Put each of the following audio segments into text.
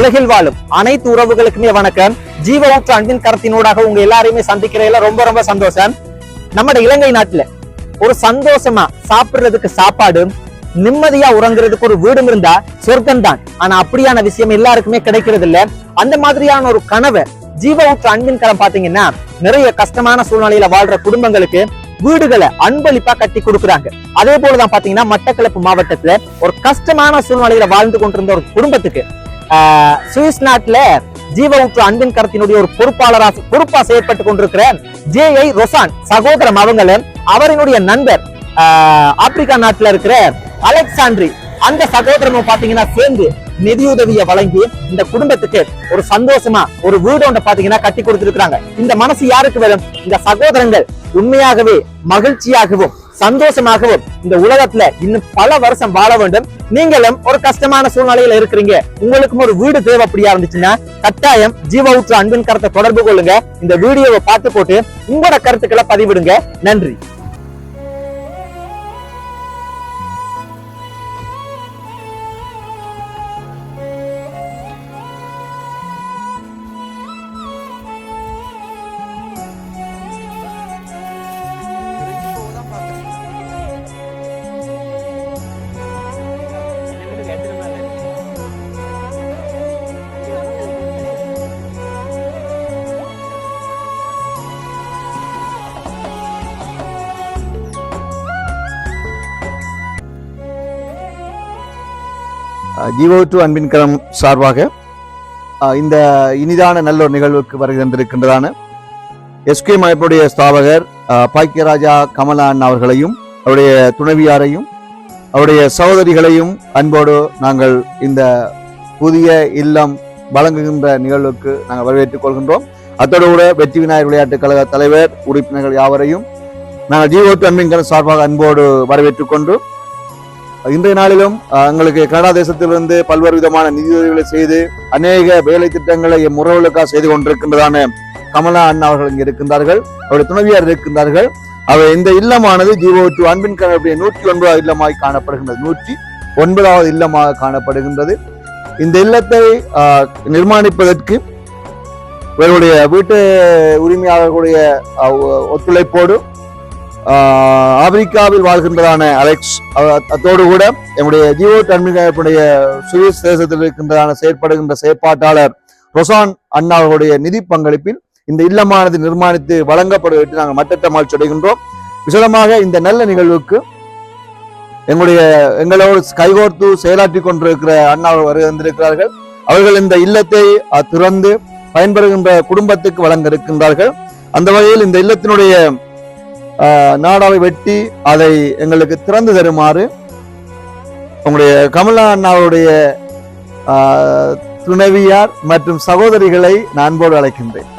உலகில் வாழும் அனைத்து உறவுகளுக்குமே வணக்கம். ஜீவ ஊற்று அன்பின் கரத்தினூடாக உங்க எல்லாரையுமே சந்திக்கிறதுல ரொம்ப ரொம்ப சந்தோஷம். நம்மட இலங்கை நாட்டுல ஒரு சந்தோஷமா சாப்பிடுறதுக்கு சாப்பாடு நிம்மதியா உறங்குறதுக்கு ஒரு வீடும் இருந்தா சொர்க்கம் தான் ஆனா அப்படியான விஷயம் எல்லாருக்குமே கிடைக்கிறது இல்ல அந்த மாதிரியான ஒரு கனவை ஜீவ ஊற்று அன்பின் கரம் பாத்தீங்கன்னா நிறைய கஷ்டமான சூழ்நிலையில வாழ்ற குடும்பங்களுக்கு வீடுகளை அன்பளிப்பா கட்டி கொடுக்குறாங்க. அதே போலதான் பாத்தீங்கன்னா மட்டக்களப்பு மாவட்டத்துல ஒரு கஷ்டமான சூழ்நிலையில வாழ்ந்து கொண்டிருந்த ஒரு குடும்பத்துக்கு சுவிஸ் நாட்டில் ஜீவ ஊற்று அன்பின் கரத்தினுடைய ஒரு பொறுப்பாளராக பொறுப்பா செயற்பட்டு கொண்டிருக்கிற ஜே ஐ ரொசான் சகோதரம் அவங்கள அவரினுடைய நண்பர் ஆஹ், ஆப்பிரிக்கா நாட்டுல இருக்கிற அலெக்சாண்ட்ரி. அந்த சகோதரமும் பாத்தீங்கன்னா சேர்ந்து நிதியுதவியை வழங்கி இந்த குடும்பத்துக்கு ஒரு சந்தோஷமா ஒரு வீடு ஒன்று பாத்தீங்கன்னா கட்டி கொடுத்திருக்கிறாங்க. இந்த மனசு யாருக்கு வரும்? இந்த சகோதரங்கள் உண்மையாகவே மகிழ்ச்சியாகவும் சந்தோஷமாகவும் இந்த உலகத்துல இன்னும் பல வருஷம் வாழ வேண்டும். நீங்களும் ஒரு கஷ்டமான சூழ்நிலையில இருக்கிறீங்க. உங்களுக்கும் ஒரு வீடு தேவை அப்படியா இருந்துச்சுன்னா கட்டாயம் ஜீவ ஊற்று அன்பின் கருத்தை தொடர்பு கொள்ளுங்க. இந்த வீடியோவை பார்த்து போட்டு உங்களோட கருத்துக்களை பதிவிடுங்க. நன்றி. ஜீவோட்டு அன்பின் கரம் சார்பாக இந்த இனிதான நல்ல ஒரு நிகழ்வுக்கு வருகை தந்திருக்கின்றதான எஸ்கே மயப்புடைய ஸ்தாபகர் பாக்கியராஜா கமலான் அவர்களையும் அவருடைய துணைவியாரையும் அவருடைய சகோதரிகளையும் அன்போடு நாங்கள் இந்த புதிய இல்லம் வழங்குகின்ற நிகழ்வுக்கு நாங்கள் வரவேற்றுக் கொள்கின்றோம். அத்தோடு கூட வெற்றி விநாயகர் விளையாட்டுக் கழக தலைவர் உறுப்பினர்கள் யாவரையும் நாங்கள் ஜீவோட்டு அன்பின் கரம் சார்பாக அன்போடு வரவேற்றுக் கொண்டு இன்றைய நாளிலும் எங்களுக்கு கனடா தேசத்திலிருந்து பல்வேறு விதமான நிதியுதவிகளை செய்து அநேக வேலை திட்டங்களை எம் செய்து கொண்டிருக்கின்றதான கமலா அண்ணா அவர்கள் இங்கே இருக்கின்றார்கள். அவருடைய துணைவியார் இருக்கின்றார்கள். அவர் இந்த இல்லமானது ஜீவோ டூ அன்பின் கனவுடைய நூற்றி ஒன்பதாவது இல்லமாய் காணப்படுகின்றது. நூற்றி ஒன்பதாவது இல்லமாக காணப்படுகின்றது. இந்த இல்லத்தை நிர்மாணிப்பதற்கு இவருடைய வீட்டு உரிமையாளர்களுடைய அஹ், ஒத்துழைப்போடு ஆப்பிரிக்காவில் வாழ்கின்றதான அலெக்ஸ் அதோடு அத்தோடு கூட எங்களுடைய ஜியோ டர்மினுடைய சுவிஸ் தேசத்தில் இருக்கின்றதான செயற்படுகின்ற செயற்பாட்டாளர் ரொசான் அண்ணா அவர்களுடைய நிதி பங்களிப்பில் இந்த இல்லமானது நிர்மாணித்து வழங்கப்படுவதற்கு நாங்கள் மட்டற்ற சொல்கின்றோம். விசதமாக இந்த நல்ல நிகழ்வுக்கு எங்களுடைய எங்களோடு கைகோர்த்து செயலாற்றி கொண்டிருக்கிற அண்ணா அவர்கள் வருகை வந்திருக்கிறார்கள் அவர்கள் இந்த இல்லத்தை திறந்து பயன்பெறுகின்ற குடும்பத்துக்கு வழங்க இருக்கின்றார்கள். அந்த வகையில் இந்த இல்லத்தினுடைய நாடாவை வெட்டி அதை எங்களுக்கு திறந்து தருமாறு உங்களுடைய கமலா அண்ணாவுடைய துணைவியார் மற்றும் சகோதரிகளை நான் அன்போடு அழைக்கின்றேன்.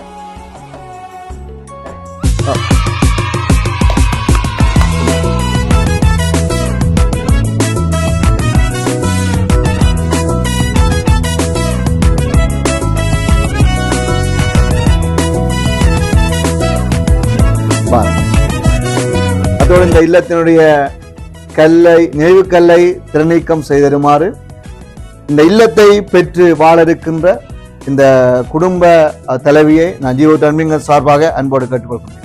அதோடு இந்த இல்லத்தினுடைய கல்லை நினைவு கல்லை திறநீக்கம் செய்தருமாறு இந்த இல்லத்தை பெற்று வாழ இருக்கின்ற இந்த குடும்ப தலைவியை நான் ஜீவோ டர்மிங்கர் சார்பாக அன்போடு கேட்டுக்கொள்கிறேன்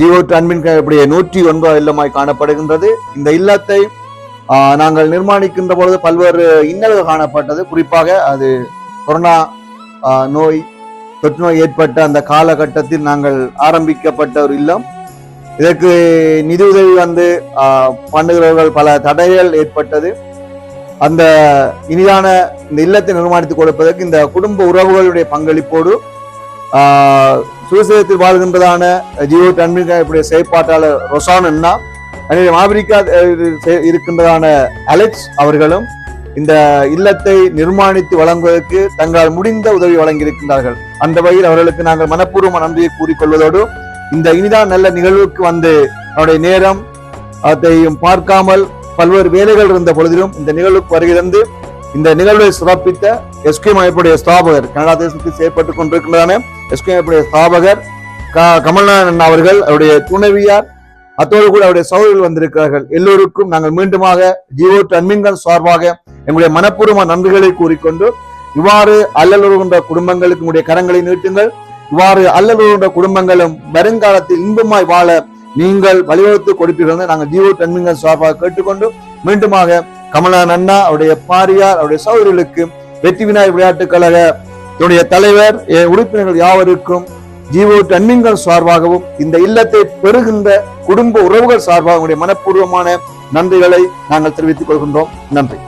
ஜீவோ அன்பின் கையுடைய நூற்றி ஒன்பது இல்லமாய் காணப்படுகின்றது. இந்த இல்லத்தை நாங்கள் நிர்மாணிக்கின்ற பொழுது பல்வேறு இன்னல்கள் காணப்பட்டது. குறிப்பாக அது கொரோனா நோய் தொற்று நோய் ஏற்பட்ட அந்த காலகட்டத்தில் நாங்கள் ஆரம்பிக்கப்பட்ட ஒரு இல்லம். இதற்கு நிதியுதவி வந்து பண்ணுகிறவர்கள் பல தடைகள் ஏற்பட்டது. அந்த இனிதான இந்த இல்லத்தை நிர்மாணித்துக் கொடுப்பதற்கு இந்த குடும்ப உறவுகளுடைய பங்களிப்போடு சுயசேதத்தில் வாழ்கின்றதான ஜியோ டன்மிகாவுடைய செயற்பாட்டாளர் ரொசான் அண்ணா ஆப்பிரிக்கா செ- இருக்கின்றதான அலெக்ஸ் அவர்களும் இந்த இல்லத்தை நிர்மாணித்து வழங்குவதற்கு தங்களால் முடிந்த உதவி வழங்கியிருக்கின்றார்கள். அந்த வகையில் அவர்களுக்கு நாங்கள் மனப்பூர்வ நன்றியை கூறிக்கொள்வதோடு இந்த இனிதான் நல்ல நிகழ்வுக்கு வந்து அவருடைய நேரம் அதையும் பார்க்காமல் பல்வேறு வேலைகள் இருந்த பொழுதிலும் இந்த நிகழ்வுக்கு வருகிறந்து இந்த நிகழ்வை சிறப்பித்த எஸ்கே அமைப்புடைய ஸ்தாபகர் கனடா தேசத்தில் செயற்பட்டுக் கொண்டிருக்கின்றன எஸ்கே அமைப்புடைய ஸ்தாபகர் க- கமல்நாதன் அவர்கள் அவருடைய துணைவியார் அத்தோடு கூட அவருடைய சகோதரர்கள் வந்திருக்கிறார்கள். எல்லோருக்கும் நாங்கள் மீண்டுமாக ஜியோ டன்மிங்கன் சார்பாக எங்களுடைய மனப்பூர்வ நன்றிகளை கூறிக்கொண்டு இவ்வாறு அல்லலுறுகின்ற குடும்பங்களுக்கு உங்களுடைய கரங்களை நீட்டுங்கள். இவ்வாறு அல்லலுறுகின்ற குடும்பங்களும் வருங்காலத்தில் இன்பமாய் வாழ நீங்கள் வழிவகுத்து கொடுப்பீர்கள் நாங்கள் ஜியோ டன்மிங்கன் சார்பாக கேட்டுக்கொண்டு மீண்டுமாக கமலா அண்ணா அவருடைய பாரியார் அவருடைய சகோதரர்களுக்கு வெற்றி விநாயகர் விளையாட்டுக் கழக என்னுடைய தலைவர் என் உறுப்பினர்கள் யாவருக்கும் ஜீவோ டன்மிங்கன் சார்பாகவும் இந்த இல்லத்தை பெறுகின்ற குடும்ப உறவுகள் சார்பாக உங்களுடைய மனப்பூர்வமான நன்றிகளை நாங்கள் தெரிவித்துக் கொள்கின்றோம். நன்றி.